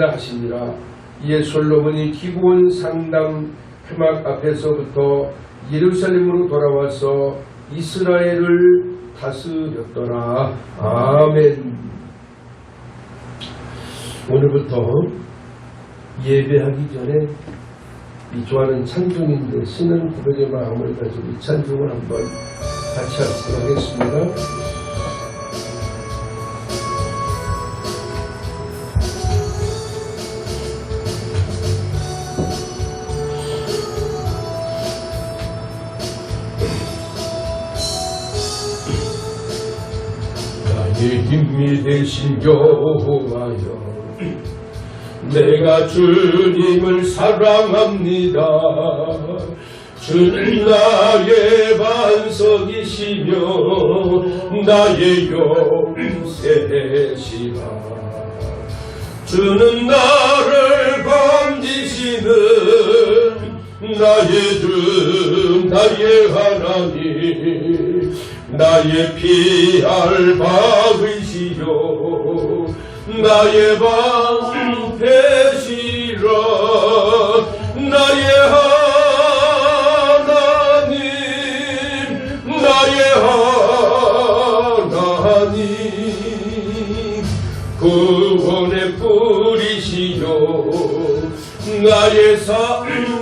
하시니라 이에 솔로몬이 기브온 상당 회막 앞에서부터 예루살렘으로 돌아와서 이스라엘을 다스렸더라. 아멘. 오늘부터 예배하기 전에 이 좋아하는 찬송인데 신은 고백의 마음을 가지고 이 찬송을 한번 같이 하도록 하겠습니다. 힘이 되신 여호와여 내가 주님을 사랑합니다. 주는 나의 반석이시며 나의 용세시라. 주는 나를 건지시는 나의 주 나의 하나님 나의 피할 박으시요 나의 방패시라 나의 하나님 나의 하나님 구원의 뿌리시요 나의 삼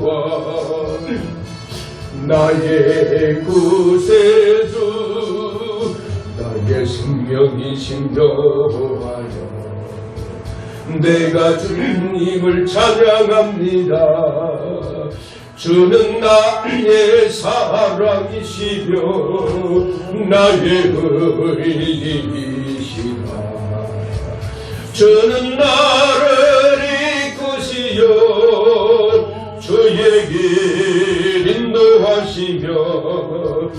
나의 구세주 나의 생명이신 여호와여 내가 주님을 찬양합니다. 주는 나의 사랑이시며 나의 의리이시라. 주는 나 인도하시며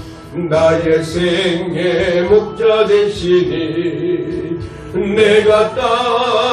나의 생의 목자 되시니 내가 따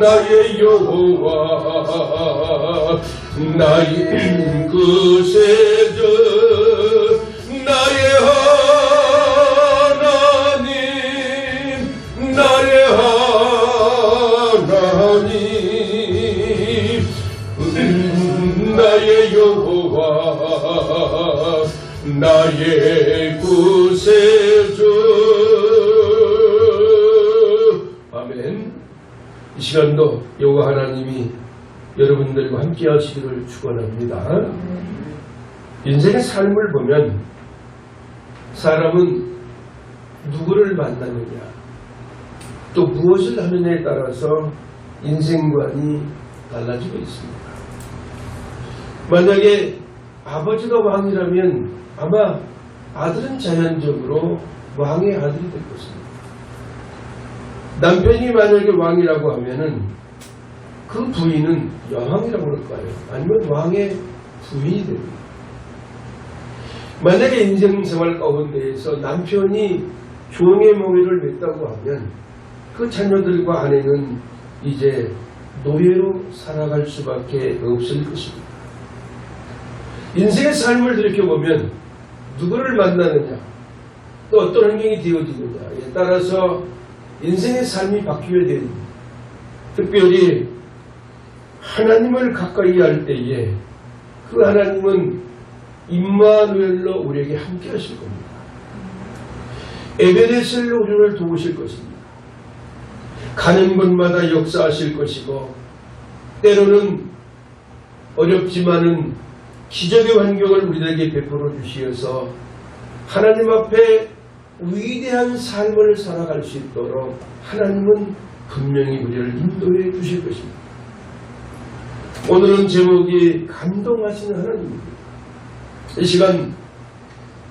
나의 여호와 나의 구세주 나의 하나님 나의 하나님. 나의 여호와 나의 구세 시간도 여호와 하나님이 여러분들과 함께 하시기를 축원합니다 인생의 삶을 보면 사람은 누구를 만나느냐 또 무엇을 하느냐에 따라서 인생관이 달라지고 있습니다. 만약에 아버지가 왕이라면 아마 아들은 자연적으로 왕의 아들이 될 것입니다. 남편이 만약에 왕이라고 하면은 그 부인은 여왕이라고 그럴까요? 아니면 왕의 부인이 됩니다. 만약에 인생생활 가운데에서 남편이 종의 몽위를 맺다고 하면 그 자녀들과 아내는 이제 노예로 살아갈 수밖에 없을 것입니다. 인생의 삶을 들여보면 누구를 만나느냐 또 어떤 환경이 되어지느냐에 따라서 인생의 삶이 바뀌어야 됩니다. 특별히 하나님을 가까이 할 때에 그 하나님은 임마누엘로 우리에게 함께 하실 겁니다. 에베레스를 우리를 도우실 것입니다. 가는 곳마다 역사하실 것이고 때로는 어렵지만은 기적의 환경을 우리에게 베풀어 주시어서 하나님 앞에 위대한 삶을 살아갈 수 있도록 하나님은 분명히 우리를 인도해 주실 것입니다. 오늘은 제목이 감동하시는 하나님입니다. 이 시간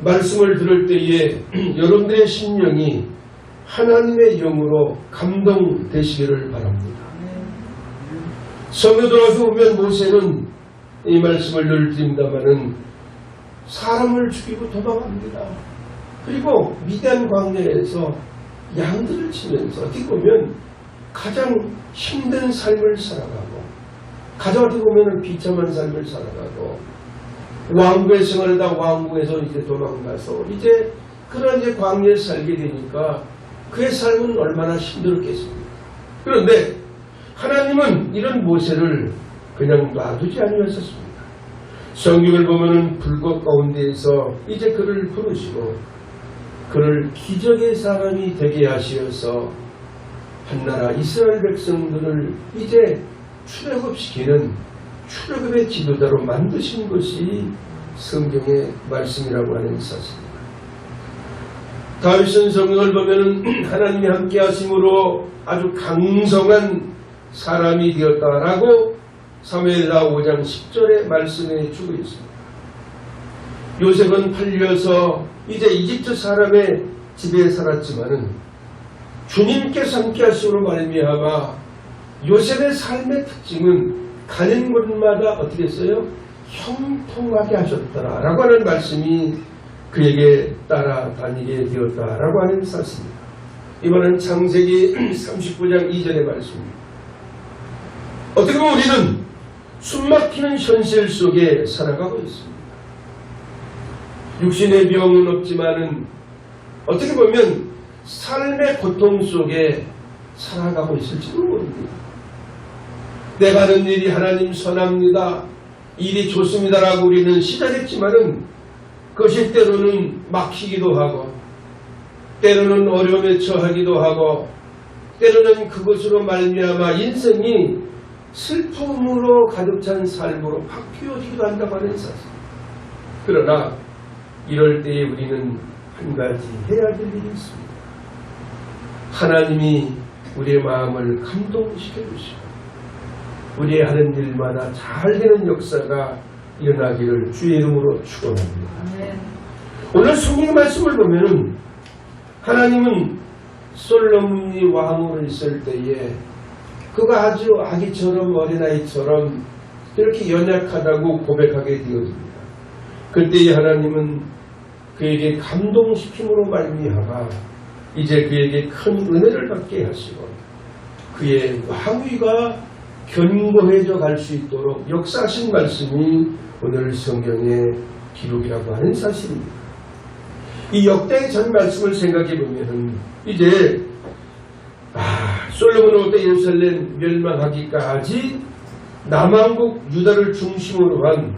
말씀을 들을 때에 여러분들의 심령이 하나님의 영으로 감동되시기를 바랍니다. 들어가서 보면 모세는 이 말씀을 늘 드립니다마는 사람을 죽이고 도망합니다. 그리고 미디안 광야에서 양들을 치면서 어떻게 보면 가장 힘든 삶을 살아가고 가장 어떻게 보면 비참한 삶을 살아가고 왕국의 생활을 하다 왕국에서 이제 도망가서 이제 그런 이제 광야에 살게 되니까 그의 삶은 얼마나 힘들었겠습니까? 그런데 하나님은 이런 모세를 그냥 놔두지 아니하셨습니다. 성경을 보면은 불꽃 가운데에서 이제 그를 부르시고 그를 기적의 사람이 되게 하시어서 한나라 이스라엘 백성들을 이제 출애굽시키는 출애굽의 지도자로 만드신 것이 성경의 말씀이라고 하는 사실입니다. 다윗은 성경을 보면은 하나님이 함께 하심으로 아주 강성한 사람이 되었다라고 사무엘라 5장 10절에 말씀해 주고 있습니다. 요셉은 팔려서 이제 이집트 사람의 집에 살았지만은 주님께서 함께 하심으로 말미암아 요셉의 삶의 특징은 가는 곳마다 어떻게 했어요? 형통하게 하셨더라라고 하는 말씀이 그에게 따라다니게 되었다라고 하는 사실입니다. 이번은 창세기 39장 2절의 말씀입니다. 어떻게 보면 우리는 숨막히는 현실 속에 살아가고 있습니다. 육신의 병은 없지만은 어떻게 보면 삶의 고통 속에 살아가고 있을지도 모릅니다. 내가 하는 일이 하나님 선합니다. 일이 좋습니다라고 우리는 시작했지만은 그것이 때로는 막히기도 하고 때로는 어려움에 처하기도 하고 때로는 그것으로 말미암아 인생이 슬픔으로 가득 찬 삶으로 바뀌어지기도 한다고 하는 사실. 그러나 이럴 때에 우리는 한 가지 해야 될 일이 있습니다. 하나님이 우리의 마음을 감동시켜 주시고 우리의 하는 일마다 잘 되는 역사가 일어나기를 주의 이름으로 축원합니다. 오늘 성경 말씀을 보면은 하나님은 솔로몬이 왕으로 있을 때에 그가 아주 아기처럼 어린아이처럼 이렇게 연약하다고 고백하게 되어집니다. 그때에 하나님은 그에게 감동시킴으로 말미암아 이제 그에게 큰 은혜를 받게 하시고 그의 왕위가 견고해져 갈 수 있도록 역사하신 말씀이 오늘 성경의 기록이라고 하는 사실입니다. 이 역대의 전 말씀을 생각해 보면은 이제 아, 솔로몬 때 예루살렘 멸망하기까지 남왕국 유다를 중심으로 한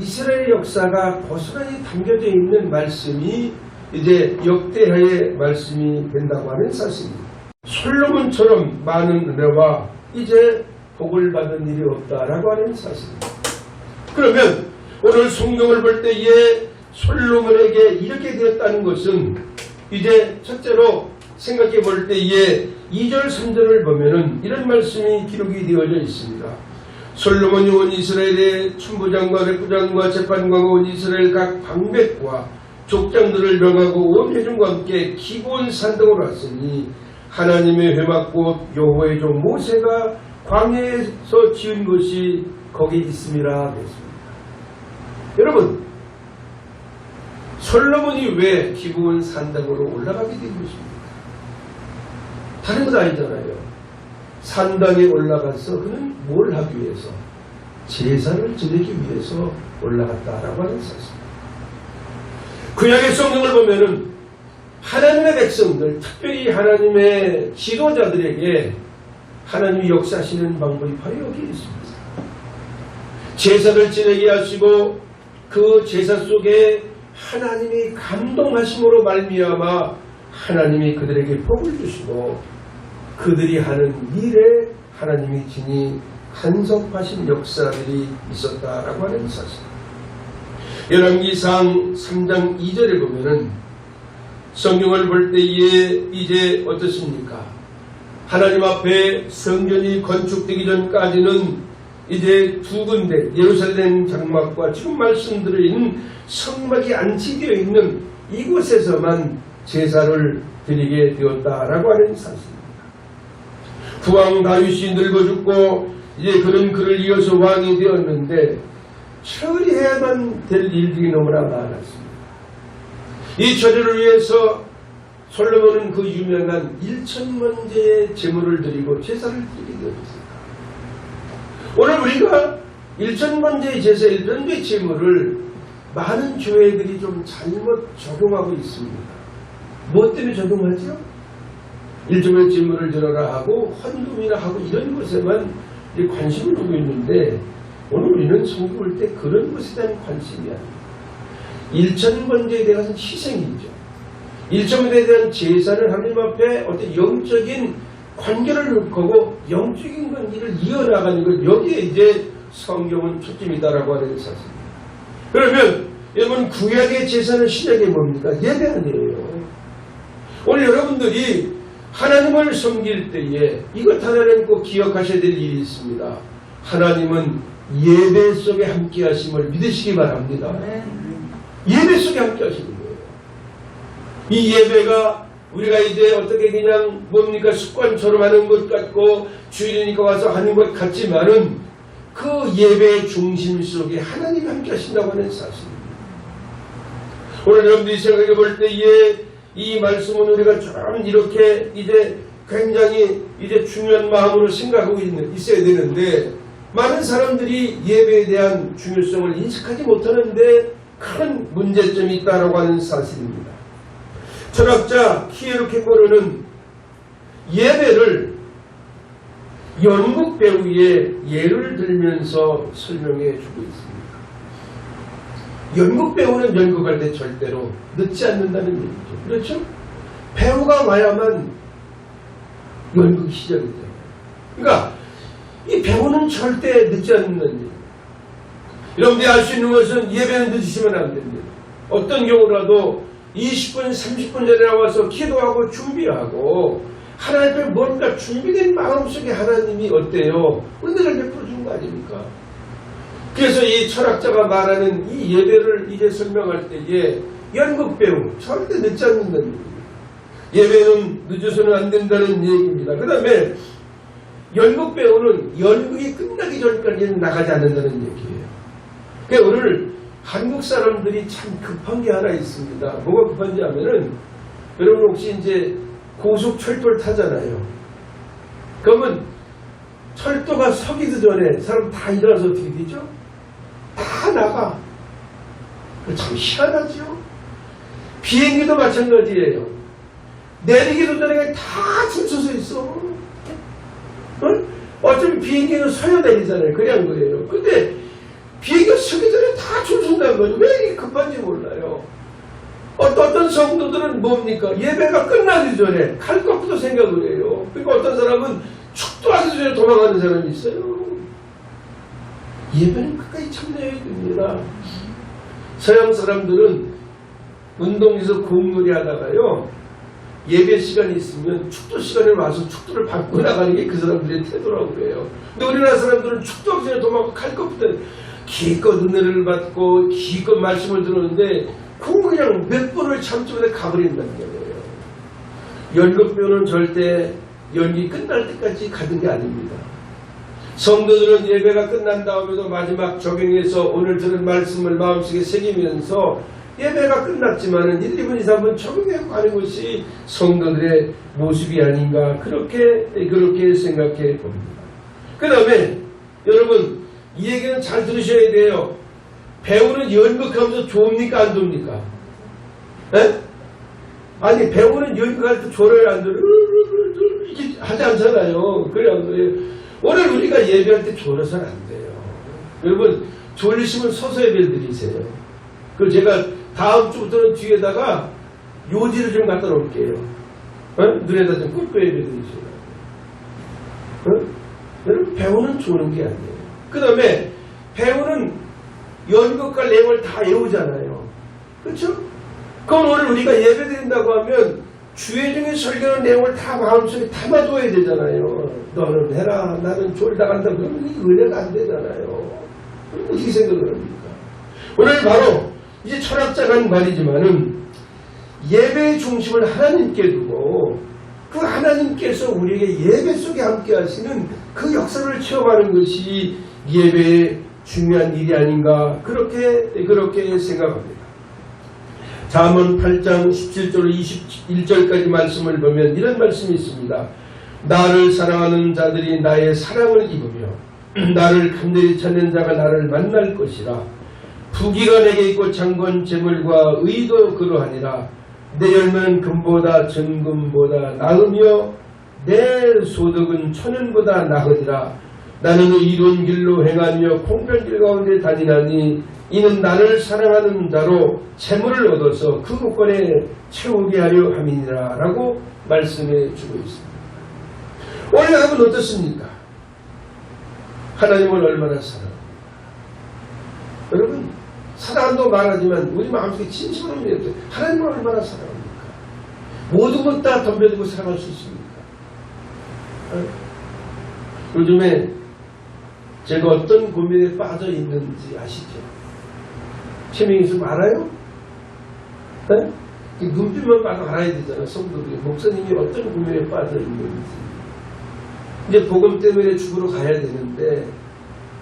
이스라엘 역사가 고스란히 담겨져 있는 말씀이 이제 역대하의 말씀이 된다고 하는 사실입니다. 솔로몬처럼 많은 은혜와 이제 복을 받은 일이 없다라고 하는 사실입니다. 그러면 오늘 성경을 볼 때에 솔로몬에게 이렇게 되었다는 것은 이제 첫째로 생각해 볼 때에 2절 3절을 보면은 이런 말씀이 기록이 되어져 있습니다. 솔로몬이 온 이스라엘의 춘부장과 백부장과 재판관과 온 이스라엘 각 방백과 족장들을 명하고 온 회중과 함께 기본 산등으로 왔으니 하나님의 회막고 여호와의 종 모세가 광야에서 지은 것이 거기 있음이라 그랬습니다. 여러분 솔로몬이 왜 기부원 산당으로 올라가게 된 것입니까? 다른 것 아니잖아요. 산당에 올라가서 그는 뭘 하기 위해서? 제사를 지내기 위해서 올라갔다라고 하는 사실. 구약의 성경을 보면은 하나님의 백성들, 특별히 하나님의 지도자들에게 하나님이 역사하시는 방법이 바로 여기 있습니다. 제사를 지내게 하시고 그 제사 속에 하나님이 감동하심으로 말미암아 하나님이 그들에게 복을 주시고 그들이 하는 일에 하나님이 진히 간섭하신 역사들이 있었다라고 하는 사실. 열왕기상 3장 2절에 보면은 성경을 볼 때에 이제 어떻습니까? 하나님 앞에 성전이 건축되기 전까지는 이제 두 군데 예루살렘 장막과 지금 말씀드린 성막이 안치되어 있는 이곳에서만 제사를 드리게 되었다라고 하는 사실 부왕 다윗이 늙어 죽고 이제 그는 그를 이어서 왕이 되었는데 처리해야만 될 일들이 너무나 많았습니다. 이 처리를 위해서 솔로몬은 그 유명한 일천번제의 제물을 드리고 제사를 드리게 되었습니다. 오늘 우리가 일천번제의 제사, 일천번제의 제물을 많은 교회들이 좀 잘못 적용하고 있습니다. 무엇 때문에 적용하죠? 일종의 제물을 드려라 하고 헌금이라 하고 이런 것에만 관심을 두고 있는데 오늘 우리는 성경을 때 그런 것에 대한 관심이 아닙니다. 일천번제에 대한 희생이죠. 일천번제에 대한 제사를 하나님 앞에 어떤 영적인 관계를 놓고 영적인 관계를 이어나가는 것 여기에 이제 성경은 초점이다라고 하는 사실입니다. 그러면 여러분 구약의 제사는 신약이 뭡니까? 예배 아니에요. 오늘 여러분들이 하나님을 섬길 때에 이것 하나는 꼭 기억하셔야 될 일이 있습니다. 하나님은 예배 속에 함께 하심을 믿으시기 바랍니다. 예배 속에 함께 하시는 거예요. 이 예배가 우리가 이제 어떻게 그냥 뭡니까 습관처럼 하는 것 같고 주일이니까 와서 하는 것 같지만은 그 예배의 중심 속에 하나님이 함께 하신다고 하는 사실입니다. 오늘 여러분들이 생각해 볼 때에 이 말씀은 우리가 좀 이렇게 이제 굉장히 이제 중요한 마음으로 생각하고 있는, 있어야 되는데 많은 사람들이 예배에 대한 중요성을 인식하지 못하는데 큰 문제점이 있다고 하는 사실입니다. 철학자 키에르 케고르는 예배를 연극 배우의 예를 들면서 설명해 주고 있습니다. 연극 배우는 연극할 때 절대로 늦지 않는다는 얘기죠. 그렇죠? 배우가 와야만 연극이 시작이 돼요. 그러니까 이 배우는 절대 늦지 않는다는 얘기예요. 여러분들이 알 수 있는 것은 예배는 늦으시면 안 됩니다. 어떤 경우라도 20분, 30분 전에 나와서 기도하고 준비하고 하나님 앞에 뭔가 준비된 마음속에 하나님이 어때요? 은혜를 베풀어 준 거 아닙니까? 그래서 이 철학자가 말하는 이 예배를 이제 설명할 때에 연극 배우 절대 늦지 않는다는 얘기입니다. 예배는 늦어서는 안 된다는 얘기입니다. 그 다음에 연극 배우는 연극이 끝나기 전까지는 나가지 않는다는 얘기예요. 그러니까 오늘 한국 사람들이 참 급한 게 하나 있습니다. 뭐가 급한지 하면은 여러분 혹시 이제 고속철도를 타잖아요. 그러면 철도가 서기도 전에 사람 다 일어나서 어떻게 되죠? 다 나가. 그거 참 희한하죠? 비행기도 마찬가지예요. 내리기도 전에 다줄 서서 있어. 어? 어차피 비행기는 서야 내리잖아요. 그냥 거예요. 근데 비행기가 서기 전에 다줄 선다는 거죠. 왜 이렇게 급한지 몰라요. 어떤, 어떤 성도들은 뭡니까? 예배가 끝나기 전에 칼 꺾기도 생각을 해요. 그러니까 어떤 사람은 축도하기 전에 도망가는 사람이 있어요. 예배는 끝까지 참여해야 됩니다. 서양 사람들은 운동에서 공놀이 하다가요. 예배 시간이 있으면 축도 시간에 와서 축도를 받고 나가는 게 그 사람들의 태도라고 그래요. 근데 우리나라 사람들은 축도하기 전에 도망가고 칼 꺾을 때 기껏 은혜를 받고 기껏 말씀을 들었는데 그거 그냥 몇 번을 참지 못해 가버린다는 거예요. 연극 배우는 절대 연기 끝날 때까지 가는 게 아닙니다. 성도들은 예배가 끝난 다음에도 마지막 적용해서 오늘 들은 말씀을 마음속에 새기면서 예배가 끝났지만은 1, 2분, 2, 3분 적용해 가는 것이 성도들의 모습이 아닌가 그렇게 그렇게 생각해 봅니다. 그 다음에 여러분 이 얘기는 잘 들으셔야 돼요. 배우는 연극하면서 좋습니까 안 좋습니까? 에? 아니 배우는 연극할 때 졸아요 안 졸아요? 이렇게 하지 않잖아요. 그래 안 그래요? 오늘 우리가 예배할 때 졸아서는 안 돼요. 여러분 졸리시면 서서 예배를 드리세요. 그리고 제가 다음 주부터는 뒤에다가 요지를 좀 갖다 놓을게요. 어? 눈에다 좀 꿀꿀 해드리시라. 어? 여러분, 배우는 좋은 게 아니에요. 그 다음에 배우는 연극과 내용을 다 외우잖아요. 그렇죠? 그럼 오늘 우리가 예배 드린다고 하면 주회 중에 설교하는 내용을 다 마음속에 담아둬야 되잖아요. 너는 해라, 나는 졸다 간다. 그러면 이 은혜가 안 되잖아요. 어떻게 생각을 합니까? 오늘 바로 이제 철학자가 한 말이지만은 예배의 중심을 하나님께 두고 그 하나님께서 우리에게 예배 속에 함께 하시는 그 역사를 체험하는 것이 예배의 중요한 일이 아닌가 그렇게 그렇게 생각합니다. 잠언 8장 17절 21절까지 말씀을 보면 이런 말씀이 있습니다. 나를 사랑하는 자들이 나의 사랑을 입으며 나를 간절히 찾는 자가 나를 만날 것이라. 부귀가 내게 있고 장관 재물과 의도 그러하니라. 내 열매는 금보다 전금보다 나으며 내 소득은 천연보다 나으리라. 나는 이룬 길로 행하며 공변길 가운데 다니나니 이는 나를 사랑하는 자로 재물을 얻어서 그 국권에 채우게 하려 함이니라 라고 말씀해 주고 있습니다. 오늘 여러분 어떻습니까? 하나님을 얼마나 사랑합니까? 여러분 사랑도 말하지만 우리 마음속에 진심으로 믿어요. 하나님을 얼마나 사랑합니까? 모든 것 다 덤벼들고 사랑할 수 있습니까? 어? 요즘에 제가 어떤 고민에 빠져 있는지 아시죠? 최명희 좀 알아요? 네? 이 눈빛만 봐도 알아야 되잖아, 성도들이. 목사님이 어떤 고민에 빠져 있는지. 이제 복음 때문에 죽으러 가야 되는데,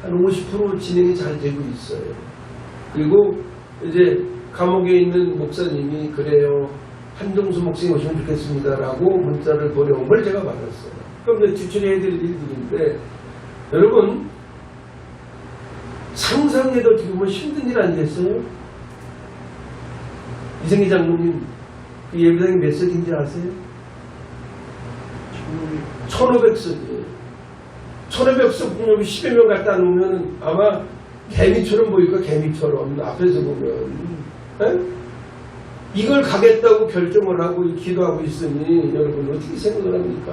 한 50% 진행이 잘 되고 있어요. 그리고 이제 감옥에 있는 목사님이 그래요. 한동수 목사님 오시면 좋겠습니다라고 문자를 보내온 걸 제가 받았어요. 그럼 이제 추천해드릴 일들인데, 여러분, 상상해도 지금은 힘든 일 아니겠어요? 이승기 장로님, 그 예배당이 몇 석인지 아세요? 1500석이에요. 1500석 중에 10여 명 갖다 놓으면 아마 개미처럼 보일까, 개미처럼. 앞에서 보면. 에? 이걸 가겠다고 결정을 하고 기도하고 있으니 여러분 어떻게 생각을 합니까?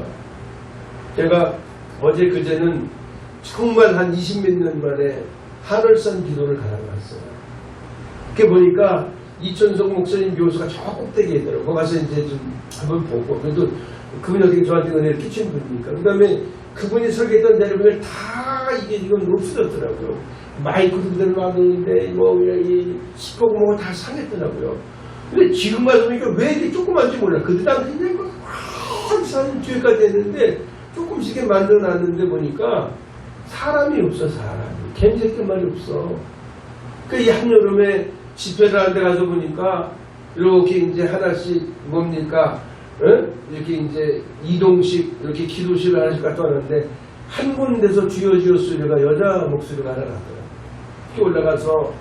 제가 어제 그제는 정말 한 20 몇 년 만에 하늘산 기도를 가라갔어요. 그게 보니까 이천석 목사님 묘소가 저 꼭대기에 있더라고요. 거기 가서 이제 좀 한번 보고. 그래도 그분이 어떻게 저한테 은혜를 끼친 분입니까? 그 다음에 그분이 설계했던 내려보면 다 이게 지금 없어졌더라고요. 마이크도 그대로 놔뒀는데, 뭐, 이 스포고 뭐다 상했더라고요. 근데 지금 가서 보니까 왜 이렇게 조그만지 몰라. 그때 당시 그냥 산 뒤에까지 했는데 조금씩 만들어 놨는데 보니까 사람이 없어, 사람이. 개미새끼 말이 없어. 그 이 한여름에 집회를 하는 데 가서 보니까 이렇게 이제 하나씩 뭡니까? 어? 이렇게 이제 이동식 이렇게 기도실을 하나씩 갖다 놨는데 한 군데서 주여 소리가 여자 목소리가 하나 났더라고요. 이렇게 올라가서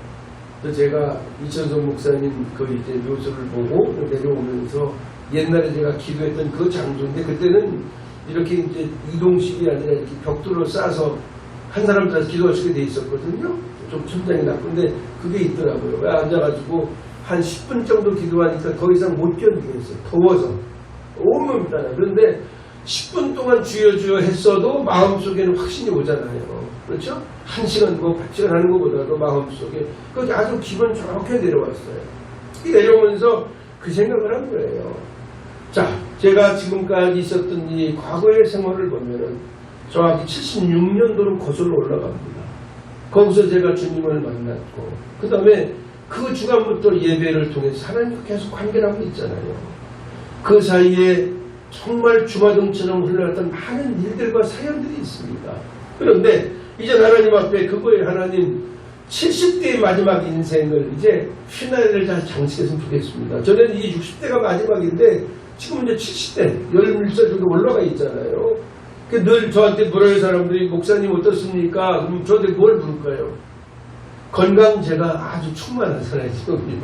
또 제가 이천성 목사님 그 이제 묘소를 보고 내려오면서 옛날에 제가 기도했던 그 장소인데 그때는 이렇게 이제 이동식이 아니라 이렇게 벽돌로 싸서 한 사람 들어서 기도할 수 있게 돼 있었거든요. 좀 천장이 나쁜데 그게 있더라고요. 왜 앉아가지고 한 10분 정도 기도하니까 더 이상 못 견디겠어요. 더워서. 온몸이 따라. 그런데 10분 동안 주여 주여 했어도 마음속에는 확신이 오잖아요. 그렇죠? 한 시간 뭐 같이 하는 것보다도 마음속에 그게 아주 기분 좋게 내려왔어요. 이 내려오면서 그 생각을 한 거예요. 자, 제가 지금까지 있었던 이 과거의 생활을 보면은 정확히 76년도로 거슬러 올라갑니다. 거기서 제가 주님을 만났고, 그 다음에 그 주간부터 예배를 통해서 하나님과 계속 관계를 하고 있잖아요. 그 사이에 정말 주마등처럼 흘러갔던 많은 일들과 사연들이 있습니다. 그런데 이제 하나님 앞에 그거에 하나님 70대의 마지막 인생을 이제 피나를 잘 장식했으면 좋겠습니다. 저는 이게 60대가 마지막인데 지금 이제 70대, 11살 정도 올라가 있잖아요. 그늘 저한테 물어요 사람들이 목사님 어떻습니까? 그럼 저한테 뭘 물을까요? 건강 제가 아주 충만한 사람이거든요.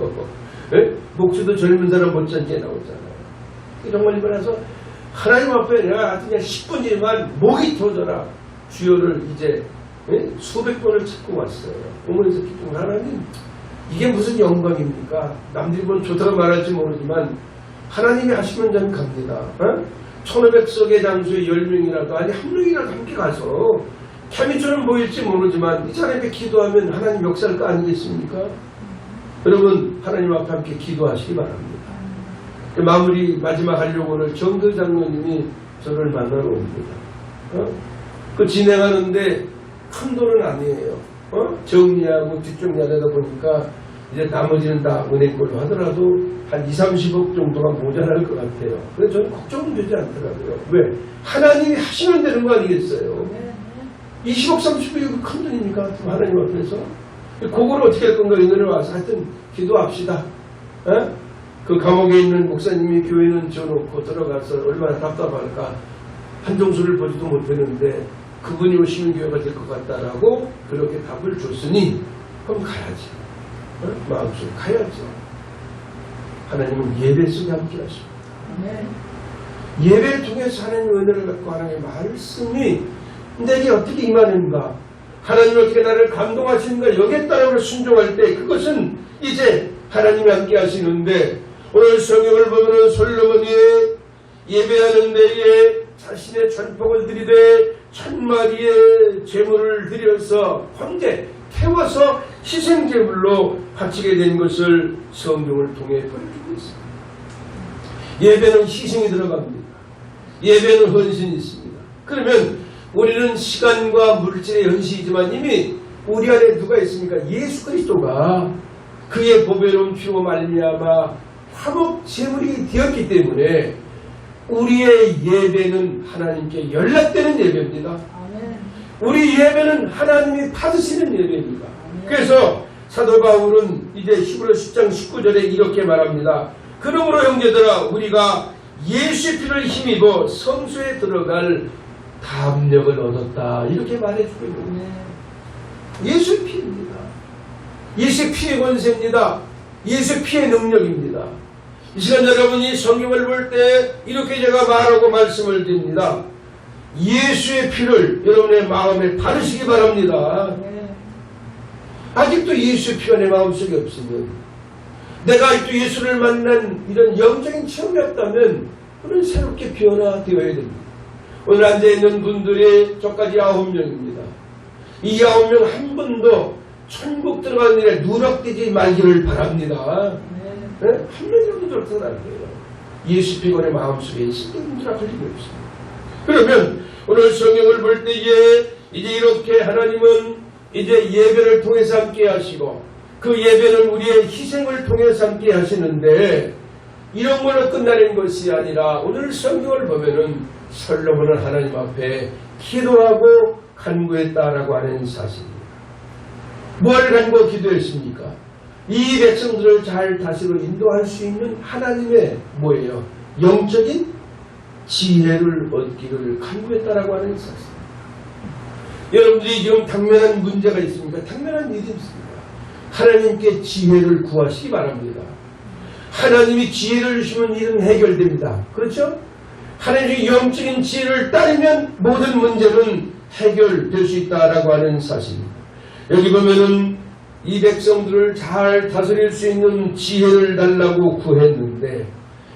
예? 목소리도 젊은 사람 못지않게 나오잖아요. 정말 이번에서 하나님 앞에 내가 그냥 10분이지만 목이 터져라 주여를 이제 예? 수백 번을 찾고 왔어요. 어머니서 기쁨 하나님 이게 무슨 영광입니까? 남들이 보면 좋다고 말할지 모르지만 하나님이 하시면 저는 갑니다. 어? 1500석의 장소에 10명이라도 아니 한 명이라도 함께 가서 캐미처럼 보일지 모르지만 이 사람이 기도하면 하나님 역사할 거 아니겠습니까? 여러분 하나님 앞에 함께 기도하시기 바랍니다. 그 마무리 마지막 하려고 오늘 정도 장로님이 저를 만나러 옵니다. 어? 그 진행하는데 큰 돈은 아니에요. 어? 정리하고 뒷정리하다 보니까 이제 나머지는 다 은행 걸로 하더라도 한 2, 30억 정도가 모자랄 것 같아요. 그래서 저는 걱정은 되지 않더라고요. 왜? 하나님이 하시면 되는 거 아니겠어요? 20억, 30억이 큰 돈입니까? 그 하나님 앞에서. 그걸 어떻게 할 건가 오늘 와서 하여튼 기도합시다. 어? 그 감옥에 있는 목사님이 교회는 줘놓고 들어가서 얼마나 답답할까. 한정수를 보지도 못했는데 그분이 오시는 교회가 될 것 같다라고 그렇게 답을 줬으니 그럼 가야지. 어? 마음속에 가야죠. 하나님은 예배 속에 함께 하십니다. 예배를 통해서 하나님의 은혜를 갖고 하나님의 말씀이 내게 어떻게 임하는가 하나님이 어떻게 나를 감동하시는가 여기에 따라 순종할 때 그것은 이제 하나님이 함께 하시는데 오늘 성경을 보면 솔로몬이 예배하는 데에 자신의 전폭을 들이되 천마리의 제물을 드려서 황제 태워서 희생제물로 바치게 된 것을 성경을 통해 보여주고 있습니다. 예배는 희생이 들어갑니다. 예배는 헌신이 있습니다. 그러면 우리는 시간과 물질의 현실이지만 이미 우리 안에 누가 있습니까? 예수 그리스도가 그의 보배로운 피로 말미암아 화목 제물이 되었기 때문에 우리의 예배는 하나님께 연락되는 예배입니다. 우리 예배는 하나님이 받으시는 예배입니다. 그래서 사도 바울은 이제 히브리 10장 19절에 이렇게 말합니다. 그러므로 형제들아 우리가 예수의 피를 힘입어 성소에 들어갈 담력을 얻었다. 이렇게 말해주고 있는 거예요. 예수의 피입니다. 예수의 피의 권세입니다. 예수의 피의 능력입니다. 이 시간 여러분이 성경을 볼 때 이렇게 제가 말하고 말씀을 드립니다. 예수의 피를 여러분의 마음에 바르시기 바랍니다. 아직도 예수의 피가 내 마음속에 없으면 내가 아직도 예수를 만난 이런 영적인 체험이 없다면 우리는 새롭게 변화되어야 됩니다. 오늘 앉아있는 분들이 저까지 아홉 명입니다. 이 아홉 명 한 분도 천국 들어가는 일에 누락되지 말기를 바랍니다. 네? 한 명이라도 안 돼요. 예수 피곤의 마음속에 신경 누락할 일이 없습니다. 그러면 오늘 성경을 볼 때에 이제 이렇게 하나님은 이제 예배를 통해서 함께 하시고 그 예배는 우리의 희생을 통해서 함께 하시는데 이런 걸로 끝나는 것이 아니라 오늘 성경을 보면은 솔로몬은 하나님 앞에 기도하고 간구했다라고 하는 사실입니다. 뭘 간구 기도했습니까? 이 백성들을 잘 다시로 인도할 수 있는 하나님의 뭐예요? 영적인 지혜를 얻기를 간구했다라고 하는 사실. 여러분들이 지금 당면한 문제가 있습니까? 당면한 일이 있습니다. 하나님께 지혜를 구하시기 바랍니다. 하나님이 지혜를 주시면 일은 해결됩니다. 그렇죠? 하나님의 영적인 지혜를 따르면 모든 문제는 해결될 수 있다라고 하는 사실입니다. 여기 보면은 이 백성들을 잘 다스릴 수 있는 지혜를 달라고 구했는데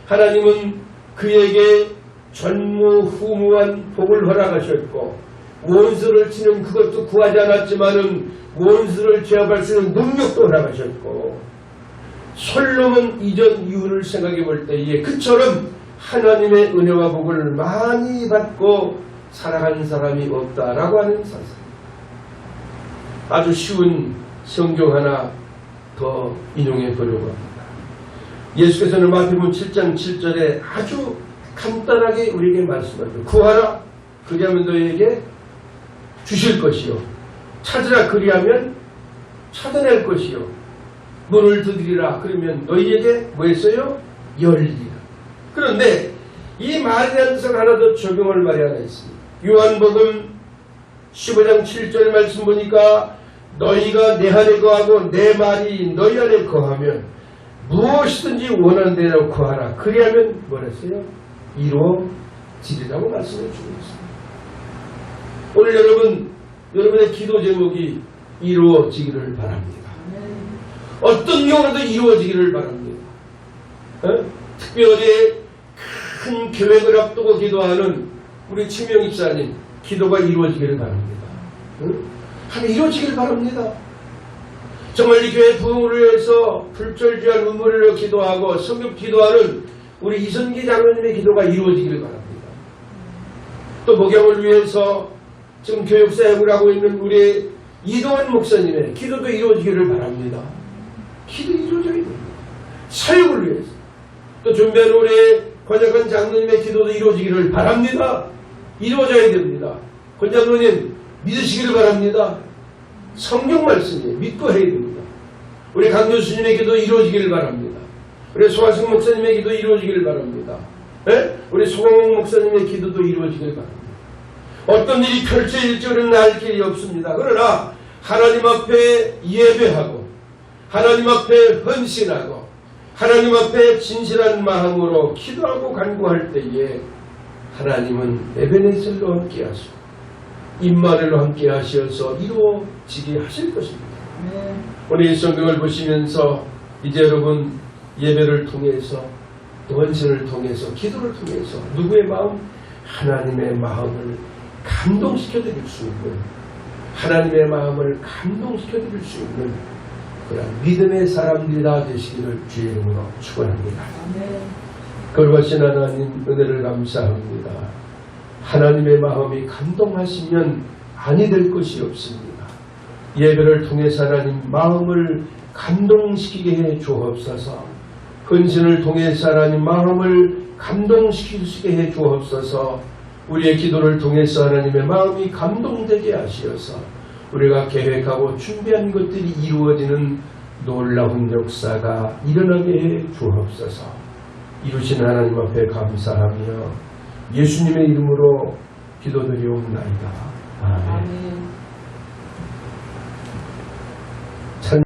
하나님은 그에게 전무후무한 복을 허락하셨고 원수를 치는 그것도 구하지 않았지만은 원수를 제압할 수 있는 능력도 허락하셨고 솔로몬 이전 이후를 생각해 볼 때에 그처럼 하나님의 은혜와 복을 많이 받고 살아가는 사람이 없다라고 하는 사실. 아주 쉬운 성경 하나 더 인용해 보려고 합니다. 예수께서는 마태복음 7장 7절에 아주 간단하게 우리에게 말씀하죠. 구하라 그리하면 너희에게 주실 것이요. 찾으라 그리하면 찾아낼 것이요. 문을 두드리라 그러면 너희에게 뭐 했어요? 열리라. 그런데 이 말에 뜻을 하나 더 적용할 말이 하나 있습니다. 요한복음 15장 7절 말씀 보니까 너희가 내 안에 거하고 내 말이 너희 안에 거하면 무엇이든지 원하는 대로 구하라. 그리하면 뭐랬어요? 이루어지리라고 말씀해 주고 있습니다. 오늘 여러분, 여러분의 기도 제목이 이루어지기를 바랍니다. 어떤 경우라도 이루어지기를 바랍니다. 어? 특별히 큰 계획을 앞두고 기도하는 우리 치명 입사님 기도가 이루어지기를 바랍니다. 응? 하면 이루어지기를 바랍니다. 정말 이 교회 부흥을 위해서 눈물을 흘려 기도하고 성급 기도하는 우리 이선기 장로님의 기도가 이루어지기를 바랍니다. 또 목양을 위해서 지금 교육사역을 하고 있는 우리 이동환 목사님의 기도도 이루어지기를 바랍니다. 기도 이루어져야 됩니다. 사역을 위해서. 또 준비하는 우리 권약한 장로님의 기도도 이루어지기를 바랍니다. 이루어져야 됩니다. 권 장로님 믿으시기를 바랍니다. 성경 말씀이 믿고 해야 됩니다. 우리 강 교수님의 기도 이루어지기를 바랍니다. 우리 소아승 목사님의 기도 이루어지기를 바랍니다. 예? 우리 소광목 목사님의 기도도 이루어지기를 바랍니다. 어떤 일이 펼쳐질 줄은 알 길이 없습니다. 그러나 하나님 앞에 예배하고 하나님 앞에 헌신하고 하나님 앞에 진실한 마음으로 기도하고 간구할 때에 하나님은 에베네셀로 함께 하시고 임마늘로 함께 하시어서 이루어지게 하실 것입니다. 오늘 이 성경을 보시면서 이제 여러분 예배를 통해서 또 헌신을 통해서 기도를 통해서 누구의 마음? 하나님의 마음을 감동시켜 드릴 수 있는 하나님의 마음을 감동시켜 드릴 수 있는 그런 믿음의 사람들이 다 되시기를 주의 이름으로 축원합니다. 그것신 하나님 은혜를 감사합니다. 하나님의 마음이 감동하시면 아니 될 것이 없습니다. 예배를 통해서 하나님 마음을 감동시키게 해 주옵소서. 헌신을 통해서 하나님 마음을 감동시키게 해 주옵소서. 우리의 기도를 통해서 하나님의 마음이 감동되게 하시어서 우리가 계획하고 준비한 것들이 이루어지는 놀라운 역사가 일어나게 해 주옵소서. 이루신 하나님 앞에 감사하며 예수님의 이름으로 기도드리옵나이다. 아멘. 아멘.